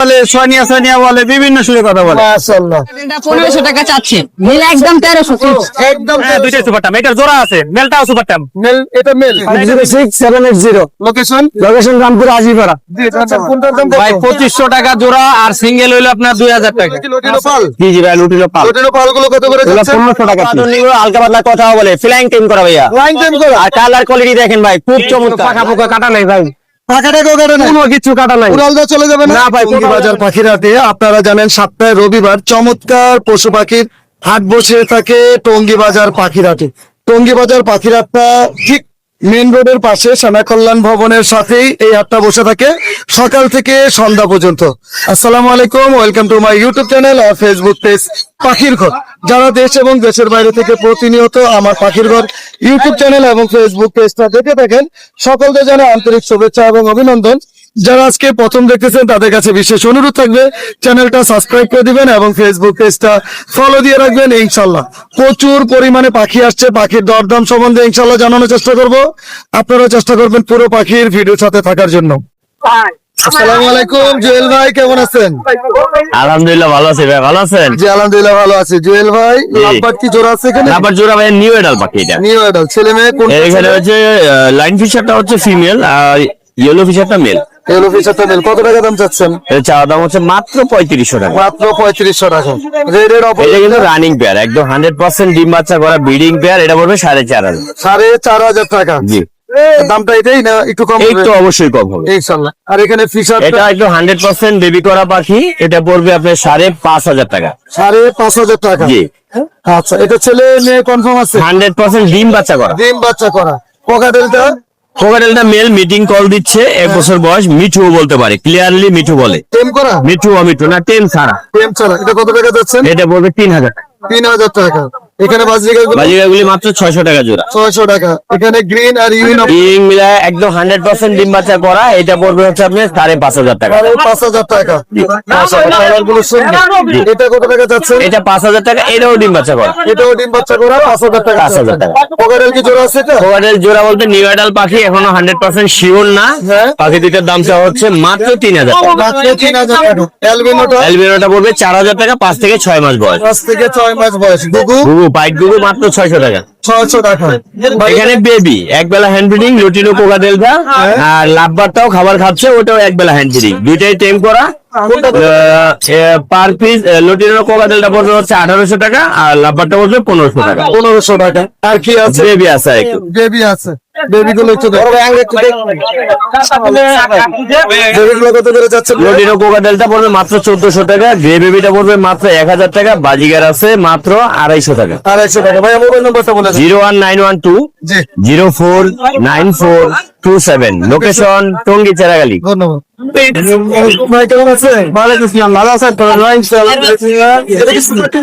বলে সোনিয়া সোনিয়া বলে বিভিন্ন সুরে কথা বলে। মাশাআল্লাহ। পনেরোশো টাকা চাচ্ছে। নীল একদম তেরোশো একদম দুইটাই সুপার টাইম এটার জোড়া আছে। মেলটাও সুপার টাইম মেল। এটা male. Zero six seven eight zero location location Rampur Azipara ভাই পঁচিশশো টাকা জোড়া আর সিঙ্গেল হইল আপনার দুই হাজার টাকা। লোটিনো জি জি ভাই লুটিলো পাল। লোটিনো পালগুলো কত করে পনেরোশো টাকা হালকা পাতলা কথা বলে। ফ্লাইং টিম করা ভাইয়া। করে? আর কালার কোয়ালিটি দেখেন ভাই খুব চমৎকার। পাকা পোকা কাটা নাই ভাই। আপনারা জানেন সাতটায় রবিবার চমৎকার পশু পাখির হাট বসে থাকে টঙ্গি বাজার পাখিরাটে। টঙ্গি বাজার পাখিরাটটা ঠিক মেন রোডের পাশে সেনা কল্যাণ ভবনের সাথেই এই হাটটা বসে থাকে সকাল থেকে সন্ধ্যা পর্যন্ত। আসসালামু আলাইকুম, welcome to my YouTube channel R Facebook page পাখির ঘর। যারা দেশ এবং দেশের বাইরে থেকে প্রতিনিয়ত আমার পাখির ঘর ইউটিউব চ্যানেল এবং ফেসবুক পেজটা দেখে থাকেন, সকলকে জানাই আন্তরিক শুভেচ্ছা এবং অভিনন্দন। যারা আজকে প্রথম দেখতেছেন তাদের কাছে বিশেষ অনুরোধ থাকবে চ্যানেলটা সাবস্ক্রাইব করে দিবেন এবং ফেসবুক পেজটা ফলো দিয়ে রাখবেন ইনশাল্লাহ প্রচুর পরিমাণে পাখি আসছে পাখির দরদাম সম্বন্ধে ইনশাল্লাহ জানানোর চেষ্টা করব। আপনারাও চেষ্টা করবেন পুরো পাখির ভিডিওর সাথে থাকার জন্য। আসসালামু আলাইকুম জুয়েল ভাই কেমন আছেন? আলহামদুলিল্লাহ ভালো আছি ভাই ভালো আছেন? জি আলহামদুলিল্লাহ ভালো আছি। জুয়েল ভাই লাভবাট কি জোড়া আছে এখানে? আবার জোড়া ভাই নিউ এডাল পাখি এটা। নিউ অ্যাডাল ছেলে মেয়ে কোন এখানে হচ্ছে লাইন ফিশারটা হচ্ছে ফিমেল আর ইয়েলো ফিশারটা মেল মেল কত টাকা দাম চাচ্ছেন? এর চাওয়া দাম হচ্ছে মাত্র পঁয়ত্রিশশো টাকা। মাত্র পঁয়ত্রিশশো টাকা। রেডের অপর এটা কিন্তু রানিং পেয়ার একদম হান্ড্রেড পার্সেন্ট ডিম বাচ্চা করা ব্রিডিং পেয়ার এটা পড়বে সাড়ে চার হাজার। সাড়ে চার হাজার টাকা। জি। দামটা এটাই না? একটু কম অবশ্যই কম হবে। ইনশাল্লাহ আর এখানে ফিশার এটা একদম হান্ড্রেড পার্সেন্ট বেবি করা পাখি এটা পড়বে আপনার সাড়ে পাঁচ হাজার টাকা। সাড়ে পাঁচ হাজার টাকা। জি। আচ্ছা এটা ছেলে মেয়ে কনফার্ম আছে? হান্ড্রেড পার্সেন্ট ডিম বাচ্চা করা। ডিম বাচ্চা করা। পকাটেলটা কোকাটেলটা মেল মিটিং কল দিচ্ছে এক বছর বয়স মিঠু বলতে পারে ক্লিয়ারলি মিঠু বলে। টেম করা? মিঠু অমিঠু না টেন ছাড়া। টেম ছাড়া। এটা কত টাকা যাচ্ছেন এটা বলবে তিন হাজার তিন হাজার টাকা। এখানে বাজিকাগুলি মাত্র ছয়শো টাকা জোড়া। ছয়শো টাকা। এখানে গ্রিন আর ইউন ইং মিলায় একদম হান্ড্রেড পার্সেন্ট ডিম বাচ্চা করা এটা পড়বে হচ্ছে হাজার টাকা। কালারগুলো সুন্দর। এটা কত টাকা যাচ্ছে? এটা পাঁচ হাজার টাকা এটাও ডিম বাচ্চা করা। এটাও ডিম বাচ্চা করা পাঁচ হাজার টাকা 5,000 টাকা। কি জোড়া আছে এটা? কোকাটেল জোড়া বলতে নিউ অ্যাডাল পাখি এখনও হান্ড্রেড পার্সেন্ট শিওর না। হ্যাঁ। পাখি দুইটার দাম চাওয়া হচ্ছে মাত্র তিন হাজার টাকা। মাত্র তিন হাজার টাকা। অ্যালবিনোটা অ্যালবিনোটা পড়বে চার হাজার টাকা পাঁচ থেকে ছয় মাস বয়স। পাঁচ থেকে ছয় মাস বয়স। গুগু পাইট গুগু মাত্র ছয়শো টাকা। ছয়শো টাকা। এখানে বেবি এক হ্যান্ড ফিডিং লুটিনো কোকাটেলটা আর লাভবারটাও খাবার খাচ্ছে ওটাও এক বেলা হ্যান্ড ফিডিং দুইটাই টেম করা। পার পিস লুটিনো পড়বে হচ্ছে আঠারোশো টাকা আর লাভবারটা পড়বে পনেরোশো টাকা। পনেরোশো টাকা। আর কি আছে? বেবি আছে বেবি আছে। বেবি গুলো একটু দেখো। বেবি গুলো কত করে যাচ্ছে লুটিনো কোকাটেলটা পড়বে মাত্র চোদ্দশো টাকা গ্রে বেবিটা পড়বে মাত্র এক হাজার টাকা বাজিগার আছে মাত্র আড়াইশো টাকা। আড়াইশো টাকা। ভাই মোবাইল নাম্বারটা বলে দেন। Zero one nine one two জি। Zero four nine four two seven. Location Tongi Cheragali. ধন্যবাদ।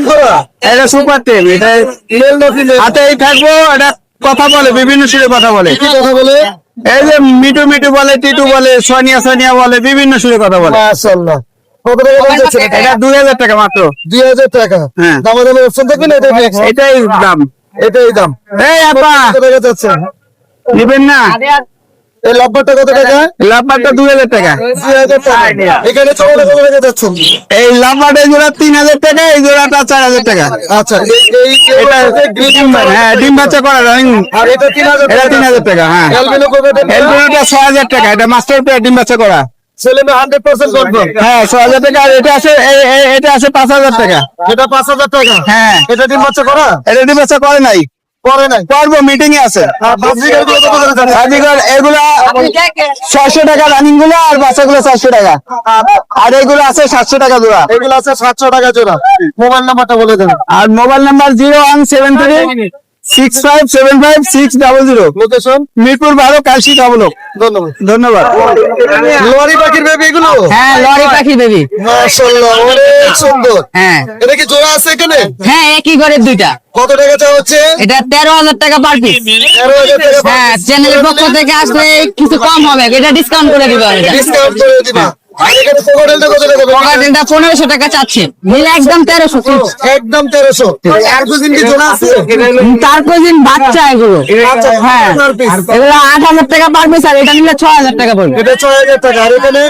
তো? এটা সুপার টেন এটা থাকব এটা কথা বলে বিভিন্ন সুরে কথা বলে। কথা বলে। এই যে মিটু মিটু বলে টিটু বলে সোনিয়া সোনিয়া বলে বিভিন্ন সুরে কথা বলে। মাশাআল্লাহ। কত টাকা এটা দুই হাজার টাকা মাত্র। দুই হাজার টাকা? হ্যাঁ। দামা দামের অপশন? এটাই দাম। এটাই দাম। এই আপা। কত টাকা নিবেন না? এই লাভবারটা কত টাকা? লাভবারটা দুই হাজার টাকা। দুই হাজার টাকা। এখানে চৌড়া টাকা যাচ্ছে। এই লাভবারটা জোড়া তিন হাজার টাকা এই জোড়াটা চার হাজার টাকা। আচ্ছা হ্যাঁ ডিম বাচ্চা করা রঙিন। আর এটা তিন হাজার এটা তিন হাজার টাকা। হ্যাঁ। এলবিনোটা হাজার টাকা। এটা মাস্টার পেয়ার ডিম বাচ্চা করা। ছেলে মেয়ে হান্ড্রেড পার্সেন্ট কনফার্ম হ্যাঁ ছয় হাজার টাকা। আর এটা আছে এটা আছে পাঁচ হাজার টাকা। এটা পাঁচ হাজার টাকা? হ্যাঁ। এটা ডিম বাচ্চা করা? এটা ডিম বাচ্চা করে নাই। নাই। করব মিটিং এ আছে। আজিকাল এগুলা ছয়শো টাকা রানিংগুলো আর বাচ্চাগুলো চারশো টাকা। আর এগুলো আছে সাতশো টাকা জোড়া। এগুলো আছে সাতশো টাকা জোড়া। মোবাইল নাম্বারটা বলে দেন। আর mobile number zero one seven three six five seven five six double zero. Location Mirpur বারো ধন্যবাদ। ধন্যবাদ। লোয়ারি পাখির বেবি এগুলো? হ্যাঁ লরি পাখি বেবি মাশাআল্লাহ অনেক সুন্দর। হ্যাঁ। এটা কি জোড়া আছে এখানে? হ্যাঁ একই ঘরের দুইটা। কত টাকা চা হচ্ছে? এটা তেরো হাজার টাকা পার পিস তেরো হাজার টাকা হ্যাঁ চ্যানেলের পক্ষ থেকে আসলে কিছু কম হবে এটা ডিসকাউন্ট করে দিবে। এটা ডিসকাউন্ট করে দিবা। পনেরোশো টাকা চাচ্ছে। নিলে একদম তেরোশো একদম তেরোশো। আর কি জোড়া আছে? তারপর দিন বাচ্চা এগুলো। হ্যাঁ। এগুলো আট হাজার টাকা পার পিস আর এটা নিলে ছয় হাজার টাকা পড়বে। এটা ছয় হাজার টাকা। আর এখানে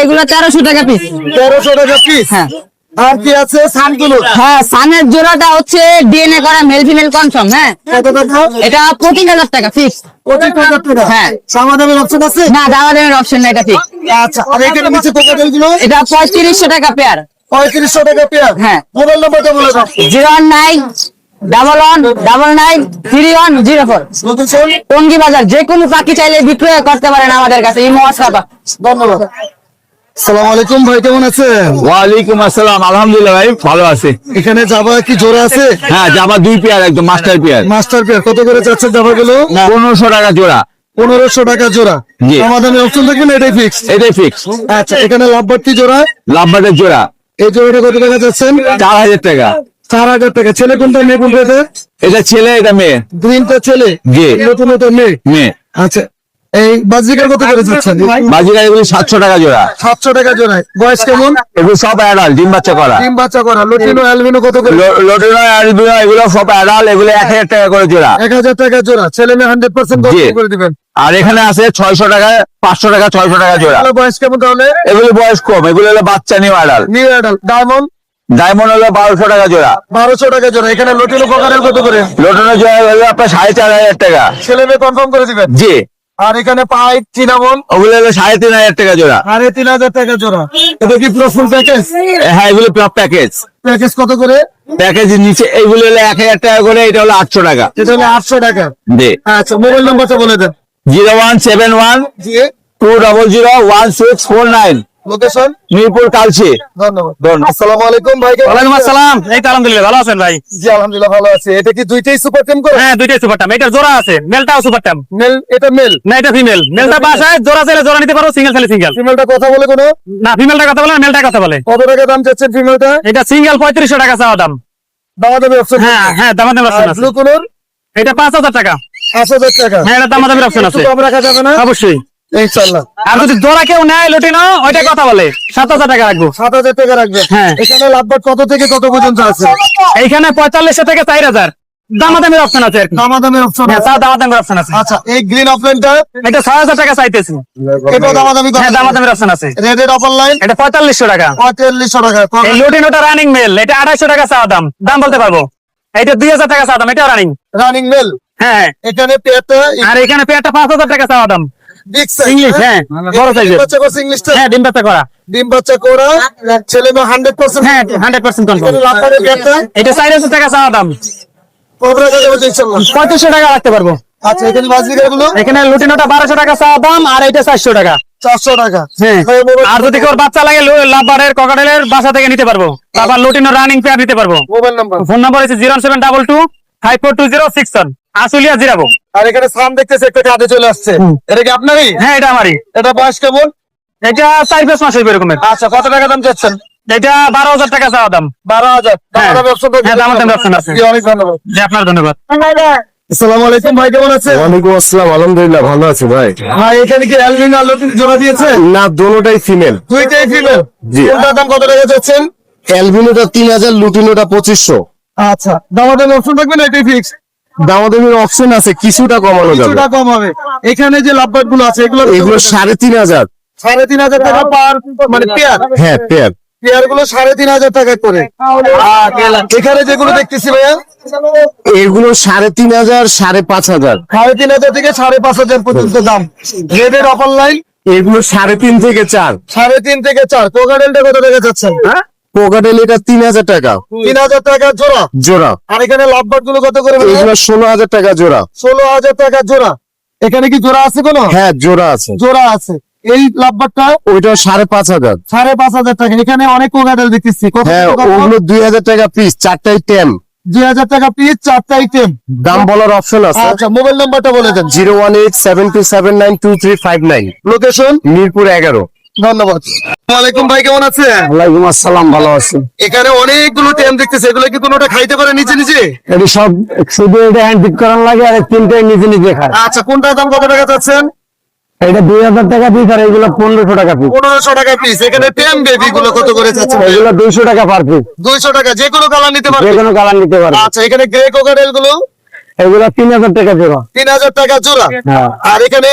এগুলো তেরোশো টাকা পিস তেরোশো টাকা পিস হ্যাঁ। আর কি আছে? সানগুলো? হ্যাঁ সানের জোড়াটা হচ্ছে ডিএনএ করা মেল ফিমেল কনফার্ম হ্যাঁ। কত টাকা? এটা পঁচিশ হাজার টাকা ফিক্স পঁচিশ হাজার টাকা। হ্যাঁ। সামাদামের অপশন আছে? না দাওয়া দেওয়ার অপশন না এটা ঠিক আচ্ছা আর নিচে কোকাটেলগুলো এটা পঁয়ত্রিশশো টাকা পেয়ার। পঁয়ত্রিশশো টাকা পেয়ার? হ্যাঁ। মোবাইল নাম্বারটা বলে দাও। Zero one nine double one double nine three one zero four. Tongi বাজার যে কোনো পাখি চাইলে বিক্রয় করতে পারেন আমাদের কাছে। এই মহাসাবা ধন্যবাদ। সালাম আলাইকুম ভাই কেমন আছেন? ওয়ালাইকুম আসসালাম আলহামদুলিল্লাহ ভাই ভালো আছে। এখানে জাবা কি জোড়া আছে? হ্যাঁ জামা দুই পেয়ার একদম মাস্টার পেয়ার। মাস্টার পেয়ার কত করে যাচ্ছে জাবা গুলো পনেরোশো টাকা জোড়া। পনেরোশো টাকা জোড়া। সমাধানের অপশন থাকবে না এটাই ফিক্স এটাই ফিক্স আচ্ছা এখানে লাভবার্তি জোড়া। লাভবারের জোড়া। এই জোড়াটা কত টাকা যাচ্ছেন? চার হাজার টাকা। চার হাজার টাকা। ছেলে কোনটা মেয়ে কোনটা এটা? ছেলে এটা মেয়ে। গ্রিনটা ছেলে। জি। নতুন নতুন মেয়ে। মেয়ে। আচ্ছা এই বাজিকার কত করে যাচ্ছেন? বাজিরা এগুলি সাতশো টাকা জোড়া। সাতশো টাকা জোড়ায় বয়স কেমন? এগুলো সব অ্যাডাল ডিম বাচ্চা করা। ডিম বাচ্চা করা। লটিনো অ্যালবিনো কত করে? লোটিনো অ্যালবিনো এগুলো সব অ্যাডাল এগুলো এক হাজার টাকা করে জোড়া। এক হাজার টাকা জোড়া। ছেলে মেয়ে হান্ড্রেড পার্সেন্ট করে দিবেন। আর এখানে আছে ছয়শো টাকা পাঁচশো টাকা ছয়শো টাকা জোড়া। বয়স কেমন তাহলে? এগুলো বয়স কম। এগুলো হলো বাচ্চা new adult new adult diamond diamond হলো বারোশো টাকা জোড়া। বারোশো টাকা জোড়া। এখানে লটিনো কোকারের কত করে? লোটনের জোড়া হলো আপনার সাড়ে চার হাজার টাকা। ছেলে মেয়ে কনফার্ম করে দিবেন? জি। আর এখানে পাই চিনামন ওগুলো হলো সাড়ে তিন হাজার টাকা জোড়া। সাড়ে তিন হাজার টাকা জোড়া। এটা কি পুরো ফুল প্যাকেজ হ্যাঁ এগুলো প্যাকেজ প্যাকেজ কত করে? প্যাকেজের নিচে এইগুলো হলো এক হাজার টাকা করে এটা হলো আটশো টাকা। এটা হলো আটশো টাকা। জি। আচ্ছা মোবাইল নাম্বারটা বলে দেন। Zero one seven one two double zero one six four nine. Location Mirpur Kalshi. ধন্যবাদ। ধন্যবাদ। আসসালামু আলাইকুম ভাই ওয়ালাইকুম আসসালাম। এই তো আলহামদুলিল্লাহ ভালো আছেন ভাই? জি আলহামদুলিল্লাহ ভালো আছে। এটা কি দুইটাই সুপার টিম করে? হ্যাঁ দুইটাই সুপার টাম এটা জোড়া আছে মেলটাও সুপার টাম মেল এটা মেল? না এটা ফিমেল মেলটা বাসায় জোড়া চাইলে জোড়া নিতে পারো সিঙ্গেল চাইলে সিঙ্গেল ফিমেলটা কথা বলে কোনো? না ফিমেলটা কথা বলে মেলটা কথা বলে। কত টাকা দাম চাচ্ছেন ফিমেলটা এটা সিঙ্গেল পঁয়ত্রিশশো টাকা চাওয়া দাম। দামা দামি অপশন হ্যাঁ হ্যাঁ দামা অপশন আছে। ব্লু কালার এটা পাঁচ হাজার টাকা। পাঁচ হাজার টাকা। হ্যাঁ এটা দামা অপশন আছে। কম রাখা যাবে না? অবশ্যই। ইনশাল্লাহ আর যদি জোড়া কেউ নেয় লুটিনো ওইটা কথা বলে। সাত হাজার টাকা রাখব। সাত হাজার টাকা রাখবেন হ্যাঁ। এখানে লাভবাট কত থেকে কত পর্যন্ত আছে? এইখানে পঁয়তাল্লিশশো থেকে চার হাজার। দামা অপশন আছে আর কি। দামা হ্যাঁ তাও অপশন আছে। আচ্ছা এই গ্রিন অফলাইনটা এটা টাকা চাইতেছি। এটা দামা হ্যাঁ দামা অপশন আছে। রেডেড অফার লাইন এটা পঁয়তাল্লিশশো টাকা। পঁয়তাল্লিশশো টাকা এই লুটিনোটা রানিং মেল এটা আড়াইশো টাকা চাওয়া দাম। দাম বলতে পারব? এটা দুই হাজার টাকা চাওয়া দাম এটা রানিং রানিং মেল হ্যাঁ। এখানে পেয়ারটা আর এখানে পেয়ারটা পাঁচ হাজার টাকা চাওয়া দাম। বিগ বাচ্চা করছে ইংলিশটা হ্যাঁ। টাকা রাখতে পারব। আচ্ছা বাসা থেকে নিতে পারব। রানিং পেয়ার নিতে পারব। মোবাইল ফোন হচ্ছে 01722 542061 আসুলিয়া জিরাবো। আর এখানে সাম দেখতেছে কাঁধে চলে আসছে। এটা কি আপনারই? হ্যাঁ এটা আমারই। এটা বয়স কেমন? এটা চার পাঁচ মাসের আচ্ছা কত টাকা দাম চাচ্ছেন? এটা বারো হাজার টাকা চাওয়া দাম। বারো হাজার। হ্যাঁ। হ্যাঁ, ধন্যবাদ। ভাই কেমন আছেন? আসসালাম আলহামদুলিল্লাহ ভালো আছি ভাই। এখানে কি দিয়েছেন না ফিমেল দাম কত টাকা তিন হাজার পঁচিশশো। আচ্ছা দামাদামি অপশন থাকবে না এটাই ফিক্সড দামাদামির অপশন আছে কিছুটা কমানো যাবে। কিছুটা কম হবে। এখানে যে লাভবাটগুলো আছে এগুলো এগুলো সাড়ে তিন হাজার। সাড়ে তিন হাজার টাকা পার মানে পেয়ার হ্যাঁ পেয়ার পেয়ারগুলো সাড়ে তিন হাজার টাকা করে। এখানে যেগুলো দেখতেছি ভাইয়া? এগুলো সাড়ে তিন হাজার সাড়ে পাঁচ হাজার। সাড়ে তিন হাজার থেকে সাড়ে পাঁচ হাজার পর্যন্ত দাম। রেডের অফার লাইন এগুলো সাড়ে তিন থেকে চার। সাড়ে তিন থেকে চার। কোকাডেলটা কত টাকা যাচ্ছেন পোকাটেল এটা তিন হাজার টাকা। তিন হাজার টাকা জোড়া। জোড়া। আর এখানে গুলো কত করে এগুলো ষোলো হাজার টাকা জোড়া। ষোলো হাজার টাকা জোড়া। এখানে কি জোড়া আছে কোনো? হ্যাঁ জোড়া আছে। জোড়া আছে। এই ওইটা সাড়ে পাঁচ হাজার। সাড়ে পাঁচ হাজার টাকা। এখানে অনেক কোকাডেল দেখতেছি কত হ্যাঁ ওগুলো দুই হাজার টাকা পিস চারটাই টেম দুই হাজার টাকা পিস চারটা আইটেম দাম বলার অপশন আছে। আচ্ছা মোবাইল নাম্বারটা বলে দেন। Zero one eight seven two seven nine two three five nine. Location Mirpur এগারো। ধন্যবাদ। ওয়ালাইকুম ভাই কেমন আছেন? ওয়ালাইকুম আসসালাম ভালো আছি। এখানে অনেকগুলো দেখতেছি এগুলো কি কোনোটা খাইতে পারে নিচে নিচে এটি সব শুধু এটা হ্যান্ড পিক করার লাগে আর তিনটাই নিজে নিজে খায়। আচ্ছা কোনটার দাম কত টাকা চাচ্ছেন? এটা দুই হাজার টাকা পিস আর এগুলো পনেরোশো টাকা পিস পনেরোশো টাকা পিস এখানে টেম বেবি গুলো কত করে এগুলো দুইশো টাকা পার পিস দুইশো টাকা যে কোনো কালার নিতে যে কোনো কালার নিতে পারবে। আচ্ছা এখানে গ্রে কোকারেলগুলো? এগুলো তিন হাজার টাকা জোড়া। তিন হাজার টাকা জোড়া। হ্যাঁ। আর এখানে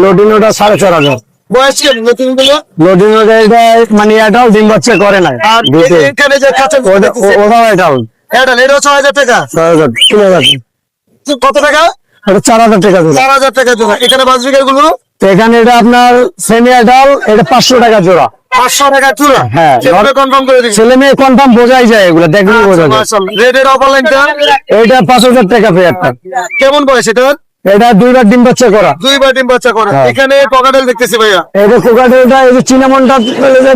লটিনোটা সাড়ে চার হাজার। বয়স কি নতুনগুলো লোডিনোটা মানে এটাও ডিম বাচ্চা করে না। আর এখানে যে খাঁচা ওটাও এটাও এটা এটাও ছয় হাজার টাকা। ছয় হাজার তিন হাজার। কত টাকা? চার হাজার টাকা চার হাজার টাকা জোড়া। এখানে বাজবিকেরগুলো? এখানে এটা আপনার সেমি এটা পাঁচশো টাকা জোড়া। পাঁচশো টাকা জোড়া? হ্যাঁ কনফার্ম করে দিচ্ছি ছেলে মেয়ে কনফার্ম বোঝাই যায় এগুলো দেখলে বোঝা যায়। অফার লাইনটা এটা পাঁচ হাজার টাকা পেয়ারটা কেমন বয়স এটার? এটা দুইবার ডিম বাচ্চা করা। দুইবার ডিম বাচ্চা করে। হ্যাঁ। এখানে পকাটেল দেখতেছি ভাইয়া। এটা কোকাটেলটা এই যে চিনামনটা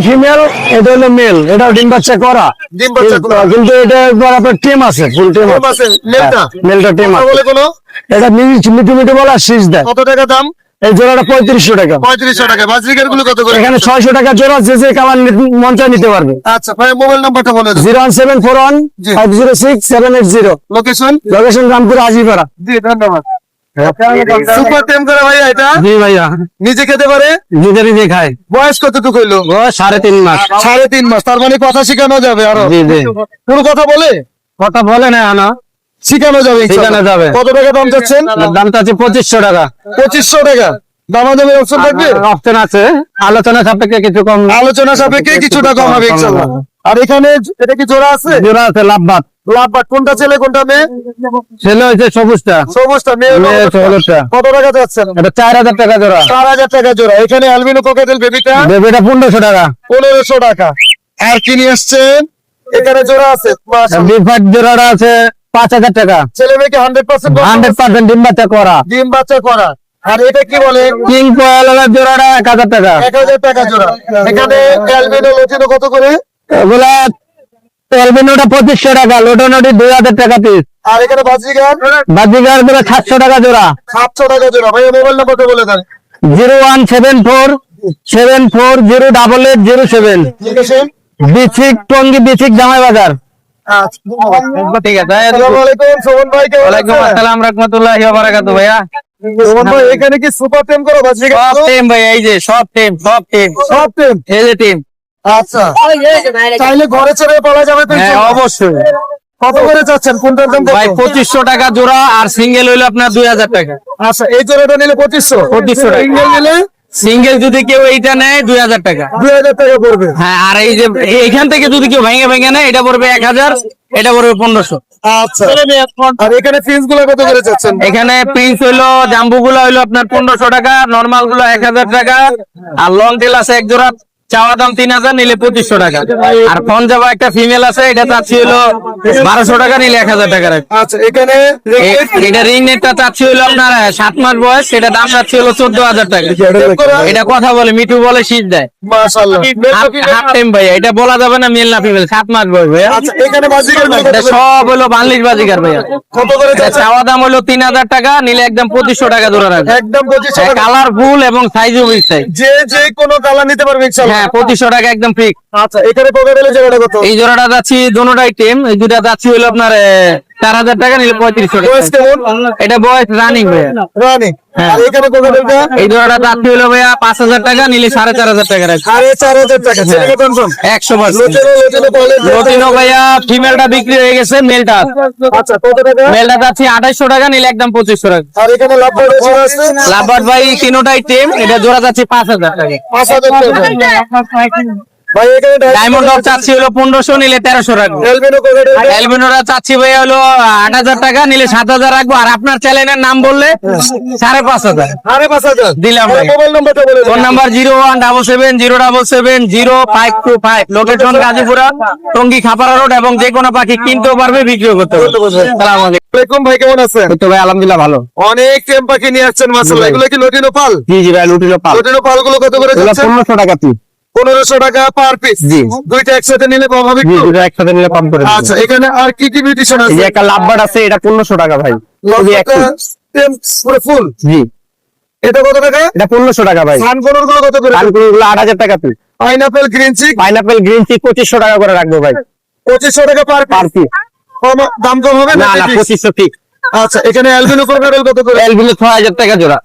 ফিমেল এটা হলো মেল এটা ডিম বাচ্চা করা। ডিম বাচ্চা করা। কিন্তু এটা একবার আপনার টেম আছে ফুল টেম আছে, মেলটা? মেলটা টেম আছে। বলে কোনো? এটা মিঠু মিঠু বলা শীষ দেয়। কত টাকা দাম? এই জোড়াটা পঁয়ত্রিশশো টাকা। পঁয়ত্রিশশো টাকা। বাজবিকেরগুলো কত করে? এখানে ছয়শো টাকা জোড়া যে যে কালার মঞ্চা নিতে পারবে। আচ্ছা ভাই মোবাইল নাম্বারটা বলে zero one seven four one five zero six seven eight zero. Location location Rampur Azipara ji ধন্যবাদ। সুপার টেম করে ভাইয়া এটা? জি ভাইয়া। নিজে খেতে পারে? নিজে নিজে খায়। বয়স কতটুকু হইল? সাড়ে তিন মাস। সাড়ে তিন মাস তার মানে কথা শেখানো যাবে আরও। জি জি। কোনো কথা বলে? কথা বলে না না। শিখানো যাবে। কত টাকা দাম চাচ্ছেন? দামটা আছে পঁচিশশো টাকা। পঁচিশশো টাকা। দামাদামি অপশন থাকবে? অপশন আছে। আলোচনা সাপেক্ষে কিছু কম আলোচনা সাপেক্ষে কিছুটা কম হবে আর এখানে এটা কি জোড়া আছে? জোড়া আছে লাভবাদ লাভবাট কোনটা ছেলে কোনটা মেয়ে? ছেলে হয়েছে সবুজটা। সবুজটা মেয়ে মেয়ে সবুজটা। কত টাকা যাচ্ছেন? এটা চার হাজার টাকা জোড়া। চার হাজার টাকা জোড়া। এখানে অ্যালবিনো কোকাটেল বেবিটা? বেবিটা পনেরোশো টাকা। পনেরোশো টাকা। আর কি নিয়ে আসছেন? এখানে জোড়া আছে। বিফাট জোড়াটা আছে পাঁচ হাজার টাকা। ছেলে মেয়েকে হান্ড্রেড পার্সেন্ট হান্ড্রেড পার্সেন্ট ডিম বাচ্চা করা। ডিম বাচ্চা করা। আর এটা কি বলে? কিং কোয়ালের জোড়াটা এক হাজার টাকা। এক হাজার টাকা জোড়া। এখানে অ্যালবিনো লোচিনো কত করে? ওগুলা এলবিনোটা পঁচিশশো টাকা লোটোনোটি দুই হাজার টাকা পিস আর এখানে বাজিগার? বাজিগার জোড়া সাতশো টাকা জোড়া। সাতশো টাকা জোড়া। ভাইয়া মোবাইল নাম্বারটা বলে দেন। Zero one seven four seven four zero double eight zero seven. বিচিক Tongi বিচিক জামাই বাজার। আচ্ছা ঠিক আছে আসসালামু আলাইকুম সোহন ভাই কেমন আসসালাম রহমতুল্লাহ ভাইয়া। এখানে কি সুপার টেম করো সব টিম ভাই এই যে সব টিম সব টিম সব টেম এই যে টিম আচ্ছা। চাইলে ঘরে ছেড়ে পালা যাবে তো হ্যাঁ অবশ্যই। কত করে চাচ্ছেন কোনটার দাম ভাই পঁচিশশো টাকা জোড়া আর সিঙ্গেল হইল আপনার দুই হাজার টাকা। আচ্ছা এই জোড়াটা নিলে পঁচিশশো? 2500 টাকা। সিঙ্গেল নিলে? সিঙ্গেল যদি কেউ এইটা নেয় দুই হাজার টাকা। দুই হাজার টাকা পড়বে। হ্যাঁ আর এই যে এইখান থেকে যদি কেউ ভেঙে ভেঙে নেয় এটা পড়বে এক হাজার এটা পড়বে পনেরোশো। আচ্ছা। আর এখানে ফিসগুলো কত করে চাচ্ছেন এখানে প্রিন্স হইল জাম্বু গুলো হইল আপনার পনেরোশো টাকা নর্মালগুলো এক হাজার টাকা আর লং টেল আছে এক জোড়া চাওয়া দাম তিন হাজার, নিলে পঁচিশশো টাকা। আর ফোন যাব একটা ফিমেল আছে, এটা চাচ্ছি হলো বারোশো টাকা নিলে এক হাজার টাকা রাখবে। আচ্ছা এখানে এটা রিং নেটটা চাচ্ছি হলো আপনার সাত মাস বয়স সেটা দাম চাচ্ছি হলো চোদ্দ হাজার টাকা। এটা কথা বলে মিঠু বলে শীত দেয়। হাফ টাইম ভাইয়া এটা বলা যাবে না মেল না ফিমেল সাত মাস বয়স ভাইয়া। আচ্ছা এখানে বাজিগারগুলো এটা কত করে- সব হলো বাংলিশ বাজিকার ভাইয়া। কত করে চাওয়া দাম হলো তিন হাজার টাকা নিলে একদম পঁচিশশো টাকা ধরে রাখবে। একদম পঁচিশশো টাকা। কালারফুল এবং সাইজও বিগ সাইজ যে যে কোনো কালার নিতে পারবে হ্যাঁ পঁচিশশো টাকা একদম ফিক্স আচ্ছা এখানে কোকাটেলের জায়গাটা কত? এই জোড়াটা যাচ্ছি দোনোটাই টেম এই দুটা যাচ্ছি হলো আপনার চার হাজার টাকা নিলে পঁয়ত্রিশশো এটা বয়স রানিং ভাইয়া। রানী হ্যাঁ। আর এখানে কোকাটেলটা এই জোড়াটা যাচ্ছি হলো ভাইয়া পাঁচ হাজার টাকা নিলে সাড়ে চার হাজার টাকা সাড়ে চার হাজার টাকা। একশো পার্সেন্ট ভাইয়া ফিমেলটা বিক্রি হয়ে গেছে মেলটা আচ্ছা কত টাকা? মেলটা যাচ্ছি আঠাইশো টাকা নিলে একদম পঁচিশশো টাকা। লাভবাট ভাই তিনোটাই টেম এটা জোড়া যাচ্ছে পাঁচ হাজার টাকা। পাঁচ হাজার টাকা। ভাই এখানে ডায়মন্ড ডগ চাচ্ছি হলো পনেরোশো নিলে তেরোশো রাখব। এলবিনো কোকাটেল চাচ্ছি ভাই হলো আট হাজার টাকা নিলে সাত হাজার রাখব। আর আপনার চ্যানেলের নাম বললে সাড়ে পাঁচ হাজার। সাড়ে পাঁচ হাজার। দিলাম ভাই। মোবাইল নাম্বারটা বলে phone number zero one double seven zero double seven zero five two five. Location Gazipura Tongi Khapara road এবং যে কোনো পাখি কিনতেও পারবে বিক্রিও করতে পারবে। সালাম আলাইকুম। ভাই কেমন আছেন? তো ভাই আলহামদুলিল্লাহ ভালো। অনেক টেম পাখি নিয়ে আসছেন মাসাল্লাহ এগুলো কি লটিনো পাল? জি জি ভাই পাল। লটিনো পালগুলো কত করে পনেরোশো টাকা পিস। পনেরোশো টাকা পার পিস জি। দুইটা একসাথে নিলে পাওয়া হবে জি একসাথে নিলে কম করে আচ্ছা এখানে আর কি কি মিউটেশন এই আছে? একটা লাভবাট আছে এটা পনেরোশো টাকা ভাই। পুরো ফুল জি। এটা কত টাকা? এটা পনেরোশো টাকা ভাই। সানকোনরগুলো কত করে? কানকুড়িগুলো আট হাজার টাকা piece pineapple green cheek? Pineapple green টি পঁচিশশো টাকা করে রাখব ভাই। পঁচিশশো টাকা পার পার পিস দাম কম হবে না পঁচিশশো ঠিক আচ্ছা এখানে অ্যালবিনো ক্রোকাডেল কত করে? এলবিলো ছয় হাজার টাকা জোড়া।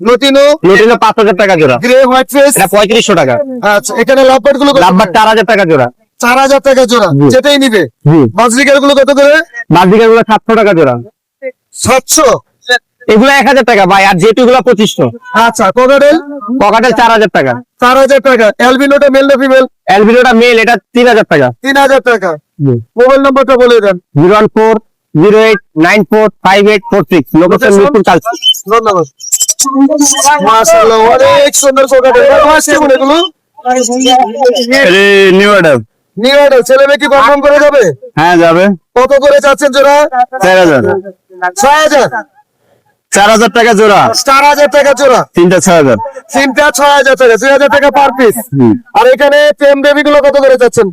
লটিনো লটিনো পাঁচ হাজার টাকা জোড়া। Grey white face? এটা পঁয়ত্রিশশো টাকা। আচ্ছা এখানে লাভবার্ডগুলো লাভবার চার হাজার টাকা জোড়া। চার হাজার টাকা জোড়া। যেটাই নিবে। বাজরিকারগুলো কত করে? গুলো সাতশো টাকা জোড়া। সাতশো? এগুলো এক হাজার টাকা ভাই আর যেটু গুলো পঁচিশশো। আচ্ছা কোকাটেল চার হাজার টাকা। চার হাজার টাকা। অ্যালবিনোটা মেল না ফিমেল মেল এটা তিন হাজার টাকা। তিন হাজার টাকা। মোবাইল নম্বরটা বলে দেন। Zero one four zero eight nine four five eight four six. Location? Mirpur Kalshi. ধন্যবাদ। মাশাআল্লাহ অনেক সুন্দর কোকাটেল বয়স কেমন এগুলো নিউ অর্ডার নিউ অর্ডার ছেলে মেয়ে কি কনফার্ম করে যাবে হ্যাঁ যাবে কত করে চাচ্ছেন জোড়া চার হাজার ছয় হাজার চার হাজার টাকা জোড়া চার হাজার টাকা জোড়া তিনটা ছয় হাজার তিনটা ছয় হাজার টাকা দুই হাজার টাকা পার পিস আর এখানে টেম বেবি গুলো কত করে যাচ্ছেন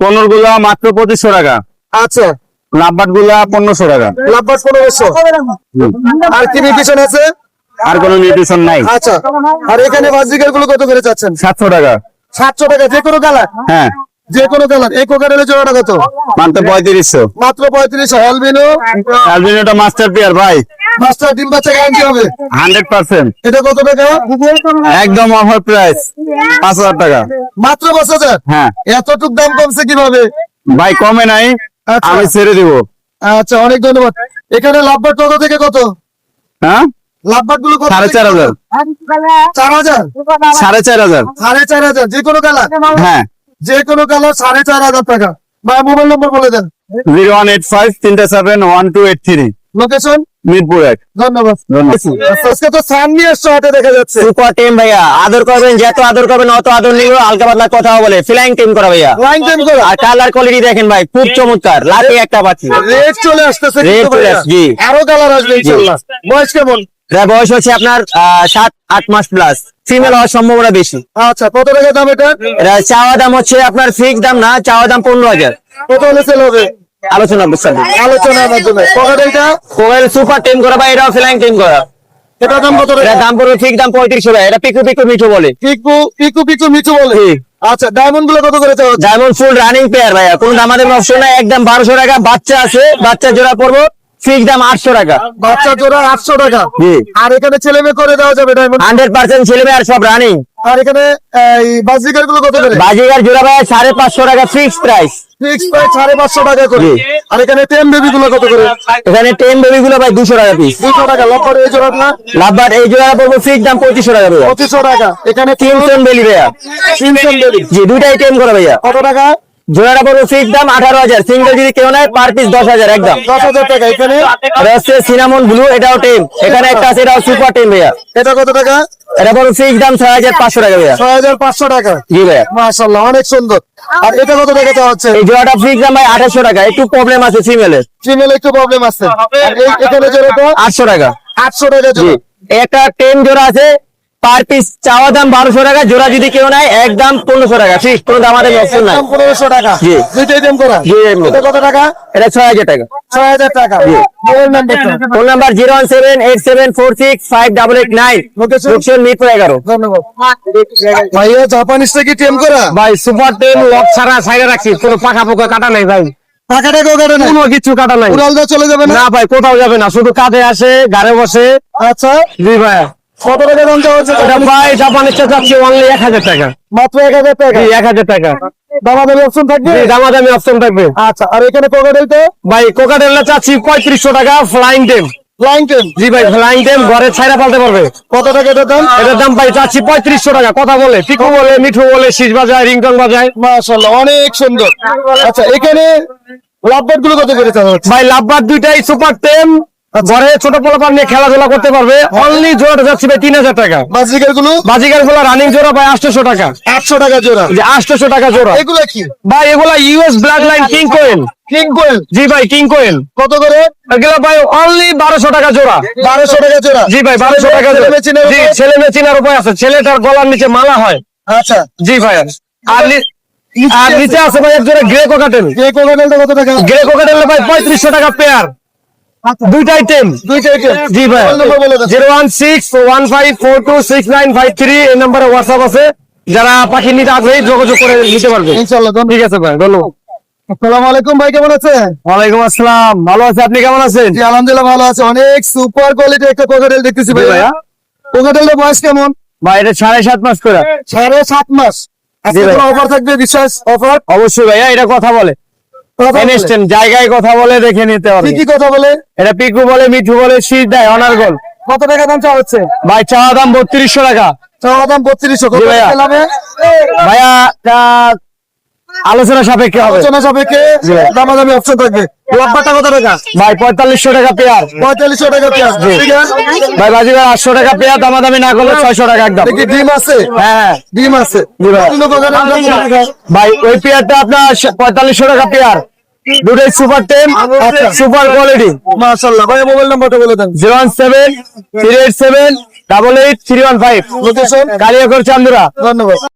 পনেরো গুলা মাত্র পঁচিশশো টাকা। আচ্ছা লাভবাটগুলা পনেরোশো। টাকা লাভবাস পনেরোশো আর কি আছে? আর কোনো নিউট্রিশন নাই। আচ্ছা। আর এখানে বাজিকারগুলো কত করে চাচ্ছেন? সাতশো টাকা। সাতশো টাকা যে কোনো কালার হ্যাঁ। যে কোনো কালার এই কোকারের জোড়াটা কত? মাত্র পঁয়ত্রিশশো। মাত্র পঁয়ত্রিশ অ্যালবিনো? অ্যালবিনোটা মাস্টার পিয়ার ভাই। মাস্টার ডিম বাচ্চা গ্যারান্টি হবে? Hundred percent. এটা কত টাকা? একদম অফার প্রাইস পাঁচ হাজার টাকা। মাত্র পাঁচ হাজার? হ্যাঁ। এতটুক দাম কমছে কীভাবে? ভাই কমে নাই। আচ্ছা। আমি ছেড়ে দিব। আচ্ছা অনেক ধন্যবাদ। এখানে লাভবাট কত থেকে কত? হ্যাঁ? সাড়ে চার হাজার। যে কোনো কালার? হ্যাঁ। সাড়ে চার টাকা। ভাই মোবাইল নম্বর বলে দেন। জিরো ওয়ান এইট ফাইভ তিনটা seven one two eight three location Mirpur এক। ধন্যবাদ। আজকে তো সান নিয়ে আসছো হাতে দেখা যাচ্ছে। সুপার টিম ভাইয়া। আদর করবেন যত আদর করবেন অত আদর নিব হালকা পাতলা কথা বলে। ফ্লাইং টিম করা ভাইয়া। করো। আর কালার কোয়ালিটি দেখেন ভাই খুব চমৎকার। লাঠি একটা পাচ্ছি রেড চলে আসতেছে চলে। আরও কালার আসবে ইনশাআল্লাহ বয়স কেমন? এর বয়স হচ্ছে আপনার সাত আট মাস প্লাস ফিমেল হওয়ার সম্ভাবনা বেশি। আচ্ছা কত টাকা দাম এটা? এটা চাওয়া দাম হচ্ছে আপনার ফিক্স দাম না চাওয়া দাম পনেরো হাজার। কত হলে সেল হবে? আলোচনা বুঝছেন? আলোচনার মাধ্যমে। পকেটটা মোবাইল সুপার টিম করা ভাই এটাও ফ্লাইং টিম করা। এটা দাম কত এটা দাম পড়বে ফিক্স দাম পঁয়ত্রিশশো টাকা। এটা পিকু পিকু মিঠু বলে। পিকু পিকু পিকু মিঠু বলে? আচ্ছা ডায়মন্ডগুলো কত করে ডায়মন্ড ফুল রানিং পেয়ার ভাইয়া। কোন আমাদের অপশন নাই। একদম বারোশো টাকা। বাচ্চা আছে। বাচ্চা জোড়া পড়ব। ফিক্স দাম আটশো টাকা। বাচ্চা জোড়া আটশো টাকা। জি। আর এখানে ছেলে মেয়ে করে দেওয়া যাবে ডায়মন্ড হান্ড্রেড পার্সেন্ট ছেলে মেয়ে আর সব রানিং আর এখানে এই বাজিকারগুলো কত করে? বাজিগার জোড়া ভাইয়া সাড়ে পাঁচশো টাকা ফিক্স প্রাইস ফিক্স প্রাইস সাড়ে পাঁচশো টাকা করে। আর এখানে টেম বেবি গুলো কত করে? এখানে টেন বেবি গুলো ভাই দুশো টাকা পিস দুশো টাকা। লক্ষ্য এই জোড়াটা? লাভবার এই জোড়া পড়ব ফিক্স দাম পঁচিশশো টাকা পঁচিশশো টাকা। এখানে তিনশন বেলি ভাইয়া। তিনশো বেবি জি দুইটাই টেম করে ভাইয়া। কত টাকা? জোড়াটা পড়ব ফিক্স দাম আঠারো হাজার। সিঙ্গেল যদি কেউ নেয় পার পিস দশ হাজার একদম। দশ হাজার টাকা এখানে। হচ্ছে সিনামন ব্লু এটাও টেম এখানে একটা আছে এটাও সুপার টেম ভাইয়া। এটা কত টাকা? এটা পড়ব ফিক্স দাম ছয় হাজার পাঁচশো টাকা ভাইয়া। ছয় হাজার পাঁচশো টাকা। জি ভাইয়া। মাশাল্লাহ অনেক সুন্দর। আর এটা কত টাকা দেওয়া হচ্ছে? এই জোড়াটা ফিক্স দাম ভাই আঠাশশো টাকা। একটু প্রবলেম আছে ফিমেলের ফিমেল একটু প্রবলেম আছে। আর এখানে জোড়াটা? আটশো টাকা। আটশো টাকা জোড়া। একটা টেন জোড়া আছে পার পিস চাওয়া দাম বারোশো টাকা জোড়া যদি কেউ নেয় একদম পনেরোশো টাকা। ঠিক কোনো দাম আমাদের অপশন নাই। পনেরোশো টাকা। জি। দুইটাই দাম করা। জি, এটা কত টাকা? এটা ছয় হাজার টাকা। ছয় হাজার টাকা। Phone number zero one seven eight seven four six five double eight nine Location? Location Mirpur এগারো। ধন্যবাদ। ভাইয়া জাপানিজটা কি টেম করা? ভাই সুপার লক ছাড়া সাইডে রাখছি। কোনো পোকা কাটা নাই ভাই। কোনো কিছু কাটা নাই। চলে যাবে না? না ভাই কোথাও যাবে না। শুধু কাঁধে আসে গাড়ে বসে। আচ্ছা। জি ভাই কত টাকা দাম দেওয়া হচ্ছে? এটা ভাই জাপানের চেয়ে যাচ্ছে অনলি এক হাজার টাকা। মাত্র এক হাজার টাকা? এক হাজার টাকা। অপশন থাকবে? দামাদামি অপশন থাকবে। আচ্ছা আর এখানে ভাই চাচ্ছি পঁয়ত্রিশশো টাকা ফ্লাইং টেম জি ভাই ফ্লাইং টেম ঘরে ছাইরা পালতে পারবে। কত টাকা এটার দাম? এটার দাম ভাই চাচ্ছি পঁয়ত্রিশশো টাকা কথা বলে। পিকু বলে মিঠু বলে শীষ বাজায় রিংটং বাজায়। অনেক সুন্দর। আচ্ছা এখানে লাভবার্ডগুলো কত করে চাওয়া হচ্ছে? ভাই লাভবার দুইটাই সুপার টেম ঘরে ছোট পোলাপান নিয়ে খেলাধুলা করতে পারবে। অনলি জোড়াটা যাচ্ছে ভাই তিন হাজার টাকা। বাজিকারগুলো? বাজিকারগুলো রানিং জোড়া ভাই টাকা। আটশো টাকা জোড়া। টাকা জোড়া। এগুলো কি? ভাই এগুলা US line King Koil King Koil জি ভাই কিং কোয়েল কত করে? এগুলো ভাই অনলি বারোশো টাকা জোড়া। বারোশো টাকা জোড়া। জি ভাই বারোশো টাকা জোড়া। ছেলে মেয়ে জি ছেলে মেয়ে চিনার উপায় আছে। ছেলেটার গলার নিচে মালা হয়। আচ্ছা। জি ভাই। আর আর নিচে আছে ভাই এক জোড়া গ্রে কোকাটেল কোকাটেলটা কত টাকা? গ্রে কোকাটেল ভাই পঁয়ত্রিশশো টাকা পেয়ার দুইটা আইটেম দুইটা আইটেম জি ভাই। Zero one six one five four two six nine five three এই নম্বরে হোয়াটসঅ্যাপ আছে। যারা পাখি নিতে আগ্রহী যোগাযোগ করে নিতে পারবে। ঠিক আছে ভাই ধন্যবাদ। আসসালামু আলাইকুম ভাই কেমন আছেন? ওয়ালাইকুম আসসালাম। ভালো আছে আপনি কেমন আছেন? জি আলহামদুলিল্লাহ ভালো আছে। অনেক সুপার কোয়ালিটি একটা কোকাটেল দেখতেছি ভাই। ভাইয়া। কোকাটেলের বয়স কেমন? ভাই এটা সাড়ে সাত মাস করে। সাড়ে সাত মাস। অফার থাকবে বিশ্বাস অফার অবশ্যই ভাইয়া এটা কথা বলে। এনস্টেন জায়গায় কথা বলে দেখে নিতে হবে। কি কথা বলে? এটা পিকু বলে মিঠু বলে শীত দেয় অনার্গল কত টাকা দাম চা হচ্ছে? ভাই চা দাম বত্রিশশো টাকা। চা দাম বত্রিশশো। ভাইয়া। আলোচনা সাপেক্ষে হবে। আলোচনা সাপেক্ষে। দামাদামি অপশন থাকবে। লাভবাটা কত টাকা? ভাই পঁয়তাল্লিশশো টাকা পেয়ার। পঁয়তাল্লিশশো টাকা ভাই বাজি ভাই আটশো টাকা পেয়ার দামাদামি না করলে ছয়শো টাকা একদম। ডিম আছে? হ্যাঁ হ্যাঁ। ডিম আছে। ভাই। ওই পেয়ারটা আপনার পঁয়তাল্লিশশো টাকা পেয়ার। দুটোই সুপার টেম সুপার কোয়ালিটি মাশাআল্লাহ। ভাই মোবাইল নাম্বারটা বলে দেন। Zero one seven three eight seven double eight three one five. Location Kaliakair Chandura. ধন্যবাদ।